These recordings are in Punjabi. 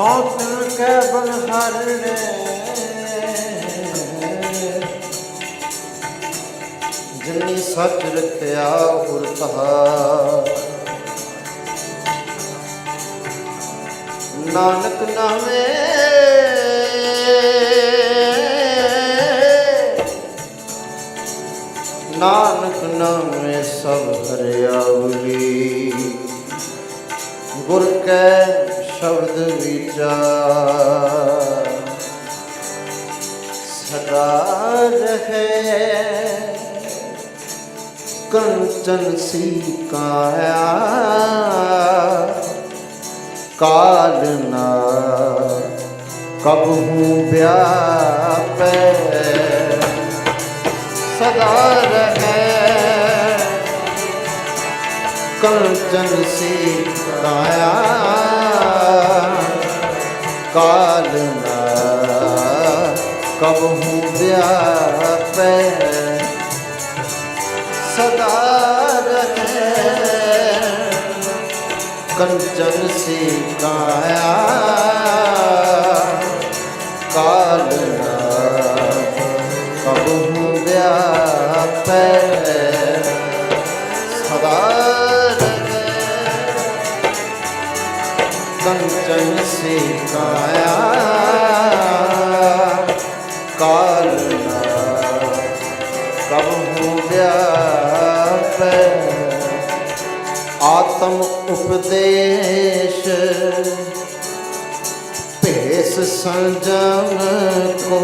ਹਉ ਤਿਲ ਕੈ ਬਨਹਰਣੇ ਜਿਨੀ ਸੱਚ ਰਖਿਆ ਉਰ ਤਹਾ। ਨਾਨਕ ਨਾਮੇ। ਨਾਨਕ ਨਾਮੇ ਸਭ ਹਰਿਆਵਲੀ। ਗੁਰ ਕੈ ਸ਼ਬਦ ਵਿਚਾਰ। ਸਦਾ ਰਹੇ। ਕੰਚਨ ਸੀ ਕਾਇਆ। ਕਾਲ ਨਾ ਕਬਹੂ ਵਿਆਪੈ। ਸਦਾ ਰਹੇ। ਕੰਚਨ ਸੀ ਕਾਇਆ। ਕਾਲ ਨਾ ਕਬਹੂ ਵਿਆਪੈ ਸਦਾ ਰਹੇ ਕੰਚਨ ਸੀ ਕਾਇਆ ਕਾਲ ਨਾ ਕਬਹੂ ਵਿਆਪੈ ਸਦਾ ਕਾਇਆ ਕਾਲ ਨਾ ਕਬਹੂ ਵਿਆਪੈ ਆਤਮ ਉਪਦੇਸ਼ ਭੇਸ ਸੰਜਮ ਕੋ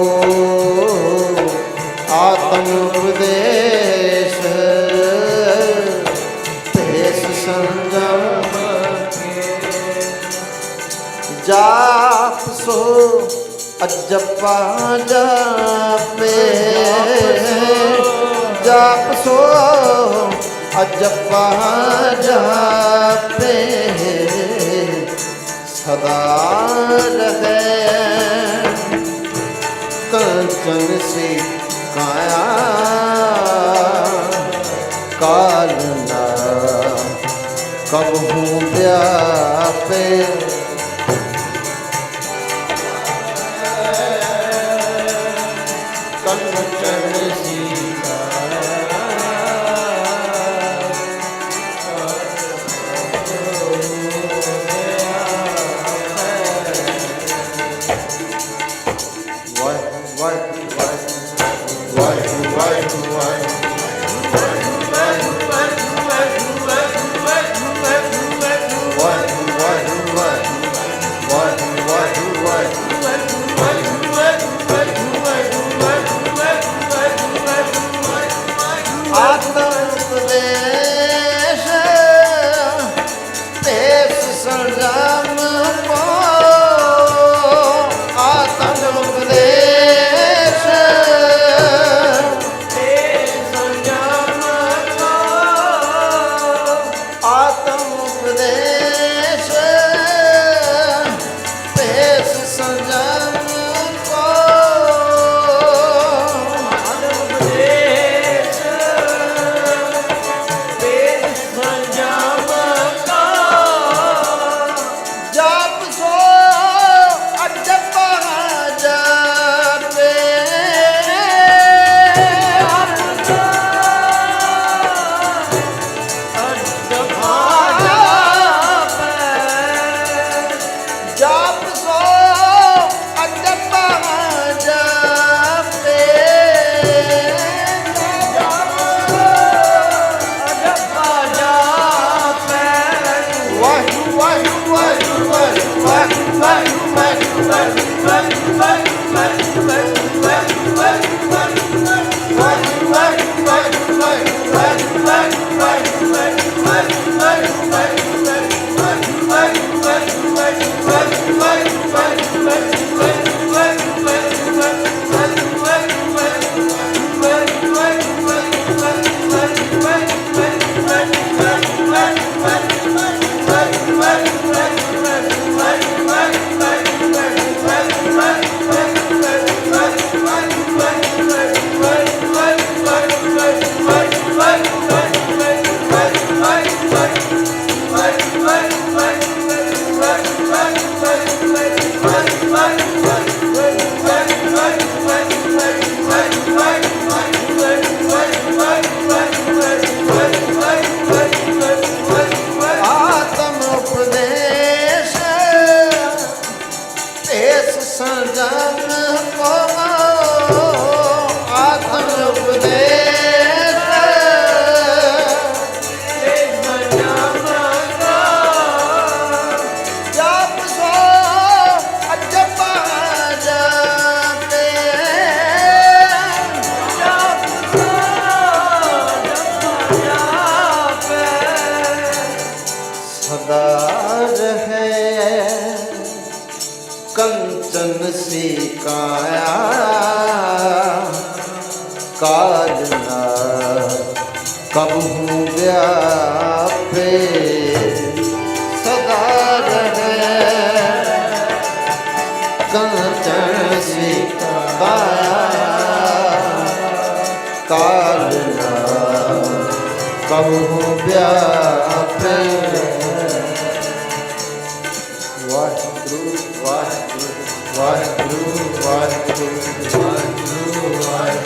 ਆਤਮ ਉਪਦੇਸ਼ ਭੇਸ ਸੰਜਮ ਜਾਪ ਸੋ ਅਜਪਾ ਜਾਪੇ ਜਾਪ ਸੋ ਅਜਪਾ ਜਾਪੇ ਸਦਾ ਰਹੇ ਕੰਚਨ ਸੀ ਕਾਇਆ ਕਾਲ ਨਾ ਕਬਹੂ ਵਿਆਪੇ ਕੰਚਨ ਕਾਲ ਨਾ ਕਬੂ ਵਿਆਪੇ। ਸਦਾ ਰਹੇ। ਕੰਚਨ ਸੀਤਾ ਕਾਲ ਨਾ ਕਬੂ ਵਿਆਪੇ। ਵਾਹਿਗੁਰੂ ਵਾਹਿਗੁਰੂ ਵਾਹਿਗੁਰੂ ਵਾਹਿਗੁਰੂ ਵਾਹਿਗੁਰੂ ਵਾਹਿਗੁਰੂ।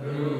Guru